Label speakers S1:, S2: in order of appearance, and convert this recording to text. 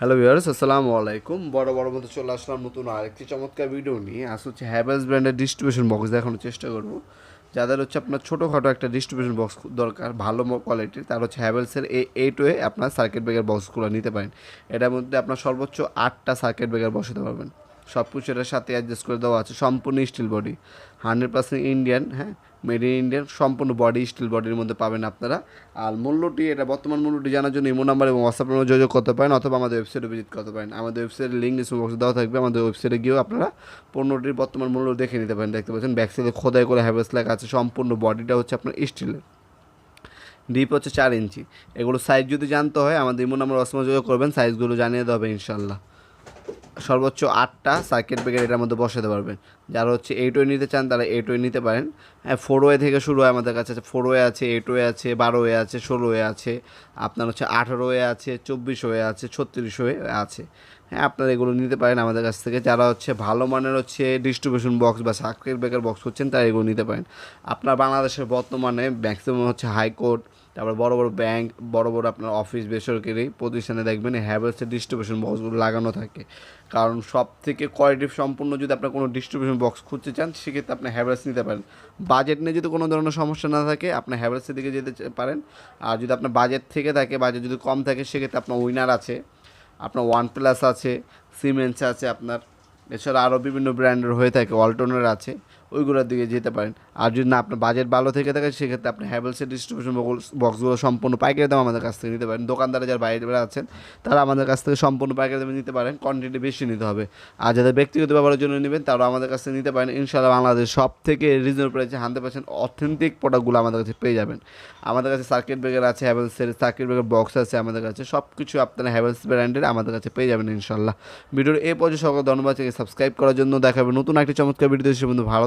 S1: Hello viewers আসসালামু আলাইকুম বড় বড় মতো চলে আসলাম নতুন আরেকটি চমৎকার ভিডিও নিয়ে। আজ হচ্ছে হ্যাভেলস ব্র্যান্ডের ডিস্ট্রিবিউশন বক্স দেখানোর চেষ্টা করব। যাদের হচ্ছে আপনার ছোটোখাটো একটা ডিস্ট্রিবিউশন বক্স দরকার, ভালো কোয়ালিটির তার হচ্ছে হ্যাভেলসের এই এইট ওয়ে আপনার সার্কিট ব্রেকার বক্সগুলো নিতে পারেন। এটার মধ্যে আপনার সর্বোচ্চ আটটা সার্কিট ব্রেকার বসাতে পারবেন। সব কিছু এটার সাথে অ্যাডজাস্ট করে দেওয়া আছে, সম্পূর্ণ steel body hundred percent Indian হ্যাঁ? মেড ইন ইন্ডিয়ান সম্পূর্ণ বডি স্টিল বডির মধ্যে পাবেন আপনারা। আর মূল্যটি, এটা বর্তমান মূল্যটি জানার জন্য ইমো নাম্বার এবং হোয়াটসঅ্যাপ নাম্বার যোগাযোগ করতে পারেন অথবা আমাদের ওয়েবসাইটে ভিজিট করতে পারেন। আমাদের ওয়েবসাইটের লিঙ্ক ডিসক্রিপশন বক্সে দেওয়া থাকবে। আমাদের ওয়েবসাইটে গিয়েও আপনারা পণ্যটির বর্তমান মূল্য দেখে নিতে পারেন। দেখতে পাচ্ছেন ব্যাকসাইডে খোদাই করে হ্যাভেলস লেখা আছে। সম্পূর্ণ বডিটা হচ্ছে আপনার স্টিলের ডিপ হচ্ছে চার ইঞ্চি। এগুলো সাইজ যদি জানতে হয়, আমাদের ইমো নাম্বার হোয়াটসঅ্যাপে যোগাযোগ করবেন। সাইজগুলো জানিয়ে দেওয়া হবে ইনশাল্লাহ সর্বোচ্চ আটটা সার্কিট ব্রেকার এটার মধ্যে বসাতে পারবেন। যারা হচ্ছে এইট ওয়ে নিতে চান, তারা এইট ওয়ে নিতে পারেন। হ্যাঁ ফোর ওয়ে থেকে শুরু হয় আমাদের কাছে। ফোর ওয়ে আছে এইট ওয়ে আছে, বারো ওয়ে আছে, ষোলো ওয়ে আছে, আপনার হচ্ছে আঠারো ওয়ে আছে, চব্বিশ ওয়ে আছে, ছত্রিশ ওয়ে আছে। হ্যাঁ আপনারা এগুলো নিতে পারেন আমাদের কাছ থেকে। যারা হচ্ছে ভালো মানের হচ্ছে ডিস্ট্রিবিউশন বক্স বা সার্কিট ব্রেকার বক্স হচ্ছেন তারা এগুলো নিতে পারেন। আপনার বাংলাদেশের বর্তমানে ম্যাক্সিমাম হচ্ছে হাইকোর্ট তারপর বড় বড় ব্যাংক বড় বড় আপনার অফিস বেসরকারি প্রতিষ্ঠানে দেখবেন হ্যাভেলসের ডিস্ট্রিবিউশন বক্সগুলো লাগানো থাকে। কারণ সব থেকে কোয়ালিটি সম্পূর্ণ যদি আপনার কোনো ডিস্ট্রিবিউশন বক্স খুঁজতে চান, সেক্ষেত্রে আপনি হ্যাভেলস নিতে পারেন। বাজেট নিয়ে যদি কোনো ধরনের সমস্যা না থাকে, আপনি হ্যাভেলসের দিকে যেতে পারেন। আর যদি আপনার বাজেট থেকে থাকে বাজেট যদি কম থাকে, সেক্ষেত্রে আপনার উইনার আছে, আপনার ওয়ান প্লাস আছে সিমেন্স আছে আপনার। এছাড়া আরও বিভিন্ন ব্র্যান্ডের হয়ে থাকে ওয়ালটনের আছে। ওইগুলোর দিকে যেতে পারেন। আর যদি না, আপনার বাজেট ভালো থেকে থাকে, সেক্ষেত্রে আপনি হ্যাভেলসের ডিস্ট্রিবিউশন বক্সগুলো সম্পূর্ণ পাইকারি দাম আমাদের কাছ থেকে নিতে পারেন। দোকানদারা যারা বাইরে আছেন, তারা আমাদের কাছ থেকে সম্পূর্ণ পাইকারি দামে নিতে পারেন। কোয়ান্টিটি বেশি নিতে হবে। আর যাদের ব্যক্তিগত ব্যবহারের জন্য নেবেন, তারাও আমাদের কাছ থেকে নিতে পারেন। ইনশাআল্লাহ বাংলাদেশ সব থেকে রিজনেবল প্রাইসে হান্ড্রেড পার্সেন্ট অথেন্টিক প্রোডাক্টগুলো আমাদের কাছে পেয়ে যাবেন। আমাদের কাছে সার্কিট ব্রেকার আছে হ্যাভেলসের সার্কিট ব্রেকার বক্স আছে আমাদের কাছে। সব কিছু আপনারা হ্যাভেলস ব্র্যান্ডের আমাদের কাছে পেয়ে যাবেন ইনশাল্লাহ ভিডিওর এই পর্যন্ত সকল ধন্যবাদ সাবস্ক্রাইব করার জন্য। দেখাবেন নতুন একটি চমৎকার ভিডিও সে বন্ধু ভালো